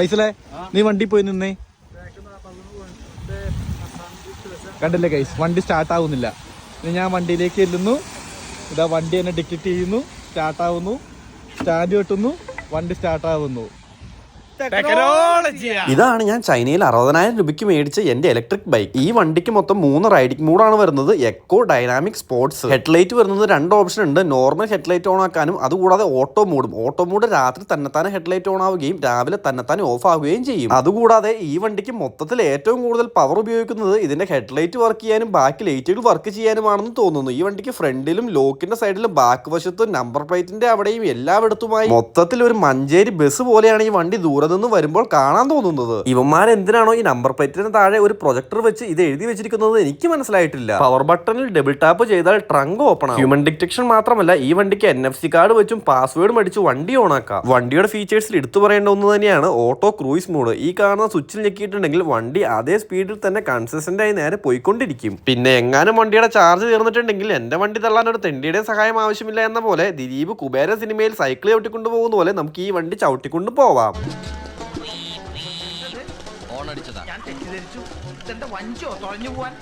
ഫൈസലേ നീ വണ്ടി പോയി നിന്നേ. കണ്ടില്ലേ കൈസ് വണ്ടി സ്റ്റാർട്ട് ആവുന്നില്ല. ഞാൻ വണ്ടിയിലേക്ക് ചെല്ലുന്നു. ഇതാ വണ്ടി എന്നെ ഡിക്റ്റ് ചെയ്യുന്നു. സ്റ്റാർട്ട് ആവുന്നു. സ്റ്റാൻഡ് കെട്ടുന്നു വണ്ടി സ്റ്റാർട്ട് ആവുന്നു. ഇതാണ് ഞാൻ ചൈനയിൽ അറുപതിനായിരം രൂപയ്ക്ക് മേടിച്ച എന്റെ ഇലക്ട്രിക് ബൈക്ക് ഈ വണ്ടിക്ക് മൊത്തം മൂന്ന് റൈഡിംഗ് മൂഡാണ് വരുന്നത് എക്കോ ഡൈനാമിക് സ്പോർട്സ് ഹെഡ്ലൈറ്റ് വരുന്നത് രണ്ട് ഓപ്ഷൻ ഉണ്ട്. നോർമൽ ഹെഡ്ലൈറ്റ് ഓൺ ആക്കാനും അതുകൂടാതെ ഓട്ടോ മൂഡും ഓട്ടോ മൂഡ് രാത്രി തന്നെത്താനെ ഹെഡ്ലൈറ്റ് ഓൺ ആവുകയും രാവിലെ തന്നെത്താനെ ഓഫ് ആവുകയും ചെയ്യും. അതുകൂടാതെ ഈ വണ്ടിക്ക് മൊത്തത്തിൽ ഏറ്റവും കൂടുതൽ പവർ ഉപയോഗിക്കുന്നത് ഇതിന്റെ ഹെഡ്ലൈറ്റ് വർക്ക് ചെയ്യാനും ബാക്കി ലൈറ്റുകൾ വർക്ക് ചെയ്യാനുമാണെന്ന് തോന്നുന്നു. ഈ വണ്ടിക്ക് ഫ്രണ്ടിലും ലോക്കിന്റെ സൈഡിലും ബാക്ക് വശത്തും നമ്പർ പ്ലേറ്റിന്റെ അവിടെയും എല്ലായിടത്തുമായി മൊത്തത്തിൽ ഒരു മഞ്ചേരി ബസ് പോലെയാണ് ഈ വണ്ടി ദൂരെ നിന്ന് വരുമ്പോൾ കാണാൻ തോന്നുന്നത്. ഇവന്മാർ എന്തിനാണോ ഈ നമ്പർ പ്ലേറ്റിന് താഴെ ഒരു പ്രൊജക്ടർ വെച്ച് ഇത് എഴുതി വെച്ചിരിക്കുന്നത് എനിക്ക് മനസ്സിലായിട്ടില്ല. പവർ ബട്ടണിൽ ഡബിൾ ടാപ്പ് ചെയ്താൽ ട്രങ്ക് ഓപ്പൺ ആണ് ഹ്യൂമൻ ഡിറ്റക്ഷൻ മാത്രമല്ല ഈ വണ്ടിക്ക് എൻ എഫ് സി കാർഡ് വെച്ചും പാസ്വേഡ് മടിച്ച് വണ്ടി ഓൺ ആക്കാം. വണ്ടിയുടെ ഫീച്ചേഴ്സിൽ എടുത്തു പറയേണ്ട ഒന്ന് തന്നെയാണ് ഓട്ടോ ക്രൂയിസ് മോഡ് ഈ കാണുന്ന സ്വിച്ചിൽ ഞെക്കിയിട്ടുണ്ടെങ്കിൽ വണ്ടി അതേ സ്പീഡിൽ തന്നെ കൺസിസ്റ്റന്റ് ആയി നേരെ പോയിക്കൊണ്ടിരിക്കും. പിന്നെ എങ്ങാനും വണ്ടിയുടെ ചാർജ് തീർന്നിട്ടുണ്ടെങ്കിൽ എന്റെ വണ്ടി തള്ളാൻ ഒരു തെണ്ടിയുടെ സഹായം ആവശ്യമില്ല എന്ന പോലെ ദിലീപ് കുബേര സിനിമയിൽ സൈക്കിൾ ചവിട്ടിക്കൊണ്ട് പോകുന്ന പോലെ നമുക്ക് ഈ വണ്ടി ചവിട്ടിക്കൊണ്ട് പോവാം. ഞാൻ തെറ്റിദ്ധരിച്ചു. ഇതെന്താ വഞ്ചോ തുഴഞ്ഞു പോവാൻ?